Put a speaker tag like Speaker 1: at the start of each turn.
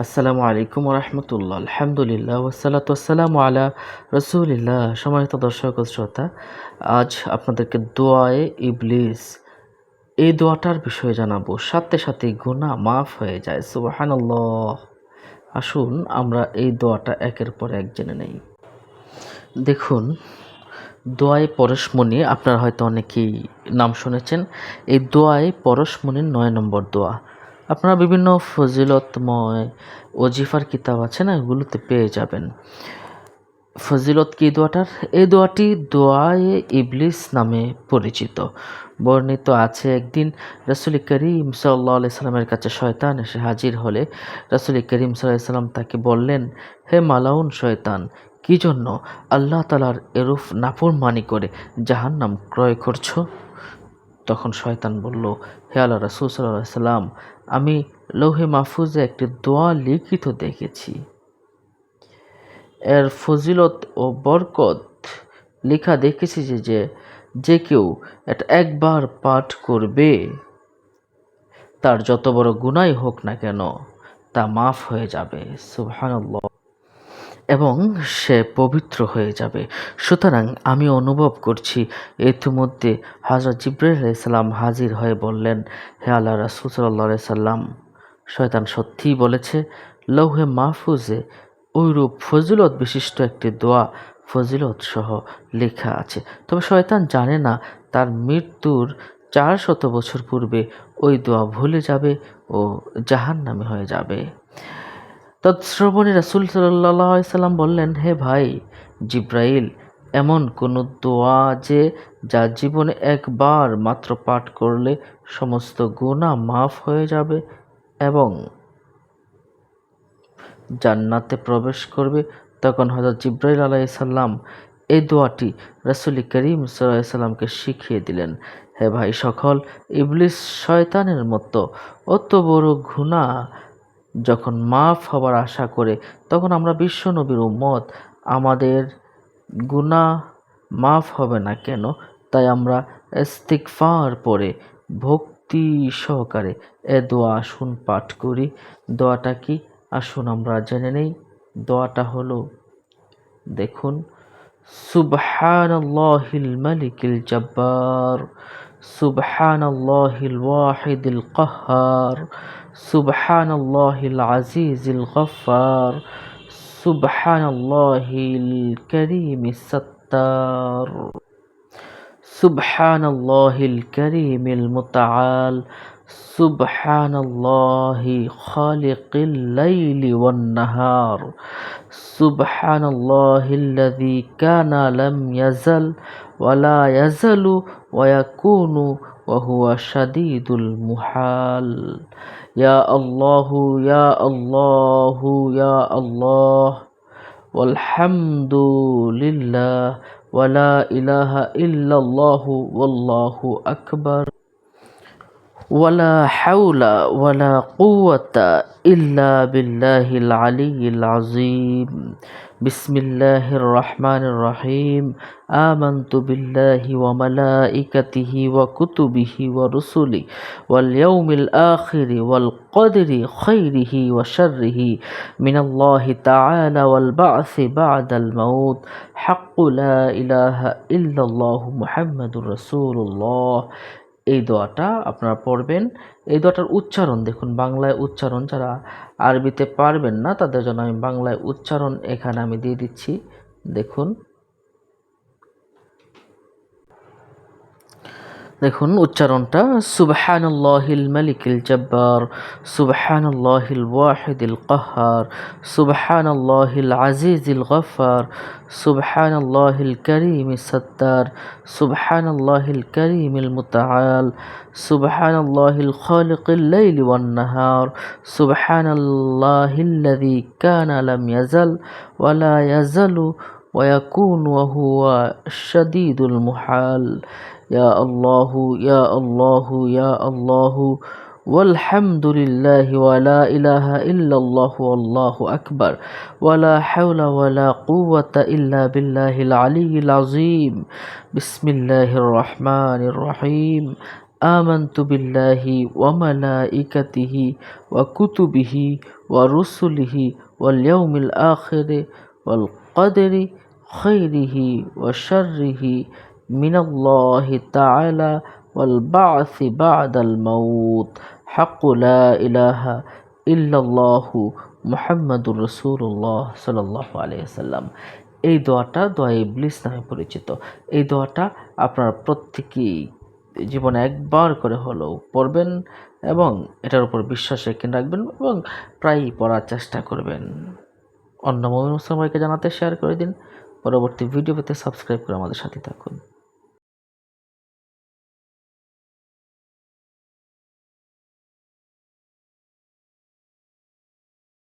Speaker 1: আসসালামু আলাইকুম রহমতুল্লাহ আলহামদুলিল্লাহ ওসালাত ওসালাম আলা রসুলিল্লাহ। সম্মানিত দর্শক শ্রোতা, আজ আপনাদেরকে দোয়ায়ে ইবলিস, এই দোয়াটার বিষয়ে জানাব। সাথে সাথে গুনাহ মাফ হয়ে যায়, সুবহানাল্লাহ। আসুন, আমরা এই দোয়াটা একের পর এক জেনে নেই। দেখুন, দোয়ায়ে পরশমণি আপনারা হয়তো অনেকেই নাম শুনেছেন, এই দোয়ায়ে পরশমণির নয় নম্বর দোয়া। আপনারা বিভিন্ন ফজিলতময় ওজিফার কিতাব আছে না, এগুলোতে পেয়ে যাবেন। ফজিলত কি দোয়াটার? এই দোয়াটি দোয়ায়ে ইবলিস নামে পরিচিত। বর্ণিত আছে, একদিন রসুল করিম সাল্লাহ সাল্লামের কাছে শয়তান এসে হাজির হলে রসুল করিম সাল্লাম তাকে বললেন, হে মালাউন শয়তান, কি জন্য আল্লাহ তালার এরূপ নাফরমানি করে জাহান্নাম ক্রয় করছ? তখন শয়তান বলল, হে আল্লাহ রসুল সাল্লাহ সাল্লাম, আমি লৌহে মাহফুজে একটি দোয়া লিখিত দেখেছি। এর ফজিলত ও বরকত লেখা দেখেছি যে যে যে কেউ এটা একবার পাঠ করবে, তার যত বড় গুনাই হোক না কেন, তা মাফ হয়ে যাবে। সুবহানাল্লাহ। এবং সে পবিত্র হয়ে যাবে। সুতরাং আমি অনুভব করছি, ইতিমধ্যে হজরত জিব্রাইল আলাইসাল্লাম হাজির হয়ে বললেন, হে আল্লাহ রাসুল সাল্লাহ সাল্লাম, শয়তান সত্যিই বলেছে, লৌহে মাহফুজে ওইরূপ ফজিলত বিশিষ্ট একটি দোয়া ফজিলত সহ লেখা আছে। তবে শয়তান জানে না, তার মৃত্যুর চার শত বছর পূর্বে ওই দোয়া ভুলে যাবে ও জাহান নামে হয়ে যাবে। তৎশ্রবণী রাসুল সাল্লাম বললেন, হে ভাই জিব্রাইল, এমন কোনো দোয়া যে যা জীবনে একবার মাত্র পাঠ করলে সমস্ত গুণা মাফ হয়ে যাবে এবং জান্নাতে প্রবেশ করবে? তখন হজরত জিব্রাইল আলাইসাল্লাম এই দোয়াটি রাসুল করিম সাল্লামকে শিখিয়ে দিলেন। হে ভাই সকল, ইবলিস শয়তানের মতো অত বড় ঘুণা যখন মাফ হবার আশা করে, তখন আমরা বিশ্ব নবীর উম্মত। আমাদের গুণা মাফ হবে না কেন? তাই আমরা ইস্তিকফার পরে ভক্তি সহকারে এ দোয়া আসুন, পাঠ করি। দোয়াটা কি? আসুন, আমরা জেনে নেই। দোয়াটা হলো, দেখুন, সুবহানাল্লাহিল মালিকিল জব্বার। سبحان الله الواحد القهار سبحان الله العزيز الغفار سبحان الله الكريم الستار سبحان الله الكريم المتعال سبحان الله خالق الليل والنهار. سبحان الله الذي كان لم يزل ولا يزل ويكون وهو شديد المحال. يا الله يا الله يا الله. والحمد لله ولا إله إلا الله والله أكبر. ولا حول ولا قوة إلا بالله العلي العظيم. بسم الله الرحمن الرحيم. آمنت بالله وملائكته وكتبه ورسله واليوم الآخر والقدر خيره وشره. من الله تعالى والبعث بعد الموت. حق لا إله إلا الله محمد رسول الله. এই দোয়াটা আপনারা পড়বেন। এই দোয়াটার উচ্চারণ দেখুন, বাংলায় উচ্চারণ যারা আরবিতে পারবেন না তাদের জন্য আমি বাংলায় উচ্চারণ এখানে আমি দিয়ে দিচ্ছি। দেখুন দেখুন উচ্চারণটা সুবহানাল্লাহিল মালিকিল জব্বার সুবহানাল্লাহিল ওয়াহিদিল কাহ্হার সুবহানাল্লাহিল আজিজিল গফার সুবহানাল্লাহিল করিমিস সত্তার সুবহানাল্লাহিল করিমিল মুতাআল সুবহানাল্লাহিল খালিকিল লাইলি ওয়ান নাহার সুবহানাল্লাহিল্লাযী কানা লাম ইয়াজাল ওয়া লা ইয়াজালু ويكون وهو شديد المحال يا الله يا الله يا الله. والحمد لله ولا إله إلا الله والله أكبر. ولا حول ولا قوة إلا بالله العلي العظيم. بسم الله الرحمن الرحيم. آمنت بالله وملائكته وكتبه ورسله واليوم الآخر والقدر خيره وشره من الله تعالى والبعث بعد الموت حق لا إله إلا الله মুহাম্মাদুর রসুল্লাহ সাল্লাহ আলিয়াল্লাম এই দোয়াটা দোয়া ইবলিস নামে পরিচিত এই দোয়াটা আপনারা প্রত্যেকেই জীবনে একবার করে হলেও পড়বেন এবং এটার উপর বিশ্বাস রেখে রাখবেন এবং প্রায়ই পড়ার চেষ্টা করবেন অন্য মমিন মুসলমানকে জানাতে শেয়ার করে দিন পরবর্তী ভিডিও পেতে সাবস্ক্রাইব করে আমাদের সাথে থাকুন